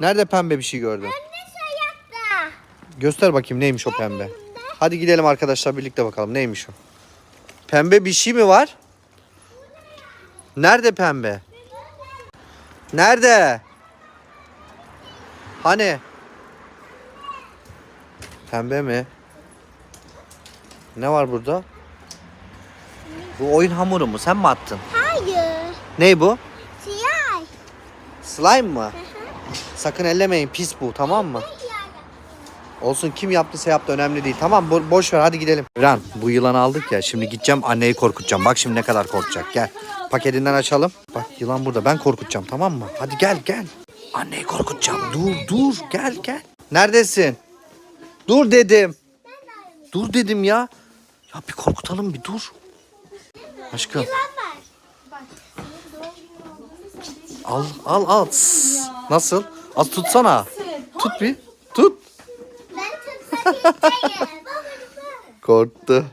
Nerede pembe bir şey gördün? Ne sayakta? Göster bakayım neymiş o pembe. Hadi gidelim arkadaşlar birlikte bakalım neymiş o. Pembe bir şey mi var? Nerede pembe? Nerede? Hani? Pembe mi? Ne var burada? Bu oyun hamuru mu? Sen mi attın? Hayır. Ney bu? Siyah. Slime mı? Sakın ellemeyin pis bu tamam mı? Olsun kim yaptıysa yaptı önemli değil. Tamam bo- boş ver hadi gidelim. Ran bu yılanı aldık ya şimdi gideceğim anneyi korkutacağım. Bak şimdi ne kadar korkacak gel. Paketinden açalım. Bak yılan burada ben korkutacağım tamam mı? Hadi gel gel. Anneyi korkutacağım. Dur dur gel gel. Neredesin? Dur dedim. Dur dedim ya. Ya bir korkutalım bir dur. Aşkım. Al al al. Tss. Nasıl? Az tutsana. Tut bir. Tut. Ben. Korktu.